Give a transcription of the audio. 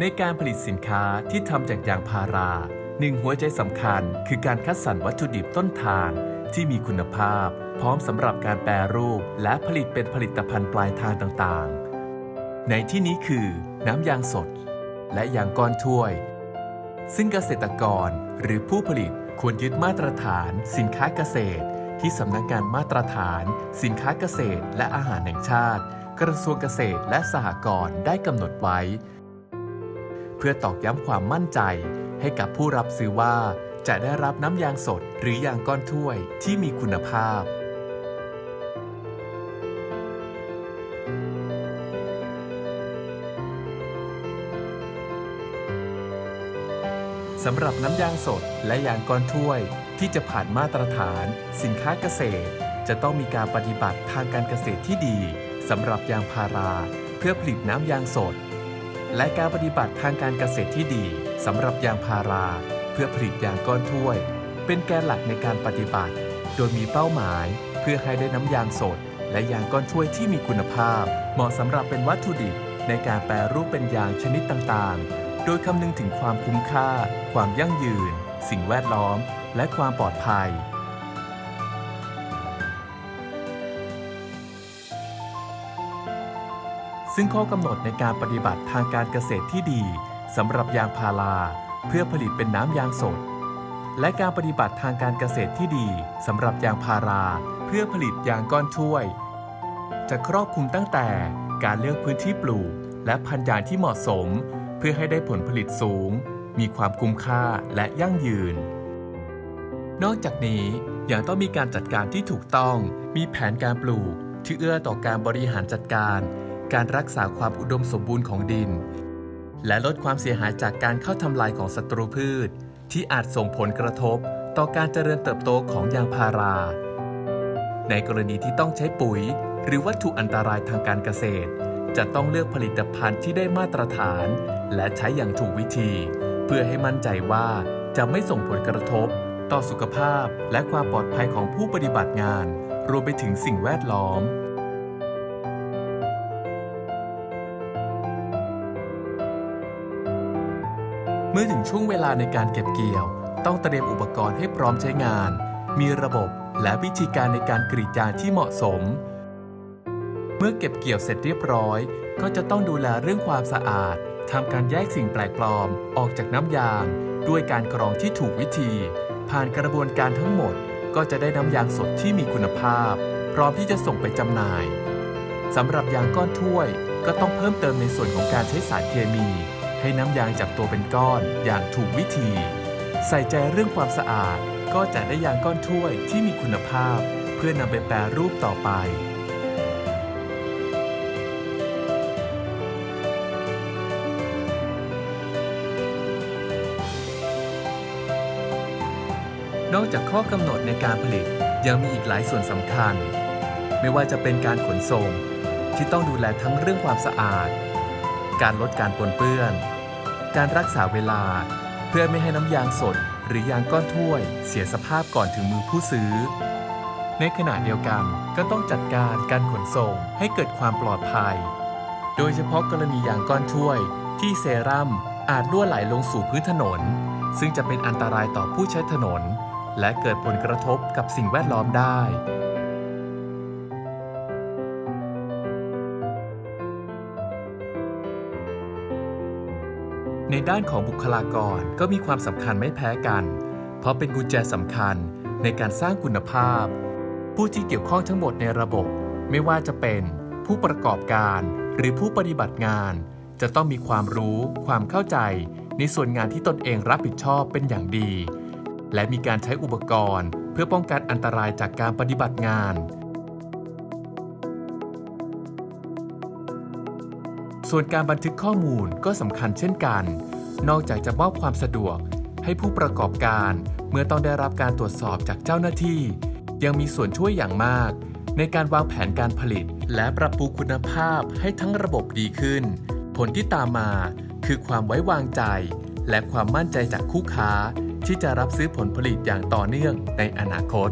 ในการผลิตสินค้าที่ทำจากยางพาราหนึ่งหัวใจสำคัญคือการคัดสรรวัตถุดิบต้นทางที่มีคุณภาพ พร้อมสำหรับการแปรรูป และผลิตเป็นผลิตภัณฑ์ปลายทางต่างๆ ในที่นี้คือ น้ำยางสด และยางก้อนถ้วย ซึ่งเกษตรกรหรือผู้ผลิตควรยึดมาตรฐาน สินค้าเกษตร ที่สำนักงานมาตรฐาน สินค้าเกษตร และอาหารแห่งชาติ กระทรวงเกษตรและสหกรณ์ได้กำหนดไว้ พื่อตอกย้ำความมั่นใจ ให้กับผู้รับซื้อว่า จะได้รับน้ำยางสดหรือยางก้อนถ้วยที่มีคุณภาพ สำหรับน้ำยางสดและยางก้อนถ้วย ที่จะผ่านมาตรฐาน สินค้าเกษตร จะต้องมีการปฏิบัติทางการเกษตรที่ดีสำหรับยางพารา เพื่อผลิตน้ำยางสด และการปฏิบัติทางการเกษตรที่ดีสำหรับยางพารา เพื่อผลิตยางก้อนถ้วย เป็นแกนหลักในการปฏิบัติ โดยมีเป้าหมายเพื่อให้ได้น้ำยางสด และยางก้อนถ้วยที่มีคุณภาพ เหมาะสำหรับเป็นวัตถุดิบในการแปรรูปเป็นยางชนิดต่างๆ โดยคำนึงถึงความคุ้มค่า ความยั่งยืน สิ่งแวดล้อม และความปลอดภัย ซึ่งข้อกำหนดในการปฏิบัติทางการเกษตรที่ดีสำหรับยางพาราเพื่อผลิตเป็นน้ำยางสด และการปฏิบัติทางการเกษตรที่ดีสำหรับยางพาราเพื่อผลิตยางก้อนถ้วย จะครอบคลุมตั้งแต่การเลือกพื้นที่ปลูก และพันธุ์ยางที่เหมาะสม เพื่อให้ได้ผลผลิตสูง มีความคุ้มค่าและยั่งยืน นอกจากนี้ยังต้องมีการจัดการที่ถูกต้อง มีแผนการปลูกที่เอื้อต่อการบริหารจัดการ การรักษาความอุดมสมบูรณ์ของดิน และลดความเสียหายจากการเข้าทำลายของศัตรูพืช ที่อาจส่งผลกระทบต่อการเจริญเติบโตของยางพารา ในกรณีที่ต้องใช้ปุ๋ย หรือวัตถุอันตรายทางการเกษตร จะต้องเลือกผลิตภัณฑ์ที่ได้มาตรฐาน และใช้อย่างถูกวิธี เพื่อให้มั่นใจว่าจะไม่ส่งผลกระทบ ต่อสุขภาพและความปลอดภัยของผู้ปฏิบัติงาน รวมไปถึงสิ่งแวดล้อม เมื่อถึงช่วงเวลาในการเก็บเกี่ยว ต้องเตรียมอุปกรณ์ให้พร้อมใช้งาน มีระบบและวิธีการในการกรีดยางที่เหมาะสม เมื่อเก็บเกี่ยวเสร็จเรียบร้อย ก็จะต้องดูแลเรื่องความสะอาดทำการแยกสิ่งแปลกปลอมออกจากน้ำยาง ด้วยการกรองที่ถูกวิธี ผ่านกระบวนการทั้งหมด ก็จะได้น้ำยางสดที่มีคุณภาพ พร้อมที่จะส่งไปจำหน่ายสำหรับยางก้อนถ้วย ก็ต้องเพิ่มเติมในส่วนของการใช้สารเคมี ให้น้ำยางจับตัวเป็นก้อนอย่างถูกวิธี ใส่ใจเรื่องความสะอาดก็จะได้ยางก้อนถ้วยที่มีคุณภาพ เพื่อนำไปแปรรูปต่อไป นอกจากข้อกำหนดในการผลิตยังมีอีกหลายส่วนสำคัญ ไม่ว่าจะเป็นการขนส่งที่ต้องดูแลทั้งเรื่องความสะอาด การลดการปนเปื้อน การรักษาเวลา เพื่อไม่ให้น้ำยางสดหรือยางก้อนถ้วย เสียสภาพก่อนถึงมือผู้ซื้อ ในขณะเดียวกันก็ต้องจัดการการขนส่งให้เกิดความปลอดภัย โดยเฉพาะกรณียางก้อนถ้วย ที่เซรั่มอาจรั่วไหลลงสู่พื้นถนน ซึ่งจะเป็นอันตรายต่อผู้ใช้ถนน และเกิดผลกระทบกับสิ่งแวดล้อมได้ ในด้านของบุคลากรก็มีความสำคัญไม่แพ้กัน เพราะเป็นกุญแจสำคัญในการสร้างคุณภาพ ผู้ที่เกี่ยวข้องทั้งหมดในระบบ ไม่ว่าจะเป็นผู้ประกอบการหรือผู้ปฏิบัติงาน จะต้องมีความรู้ความเข้าใจ ในส่วนงานที่ตนเองรับผิดชอบเป็นอย่างดี และมีการใช้อุปกรณ์ เพื่อป้องกันอันตรายจากการปฏิบัติงาน ส่วนการบันทึกข้อมูลก็สำคัญเช่นกัน นอกจากจะมอบความสะดวกให้ผู้ประกอบการเมื่อต้องได้รับการตรวจสอบจากเจ้าหน้าที่ ยังมีส่วนช่วยอย่างมาก ในการวางแผนการผลิต และปรับปรุงคุณภาพให้ทั้งระบบดีขึ้น ผลที่ตามมาคือความไว้วางใจ และความมั่นใจจากคู่ค้าที่จะรับซื้อผลผลิตอย่างต่อเนื่องในอนาคต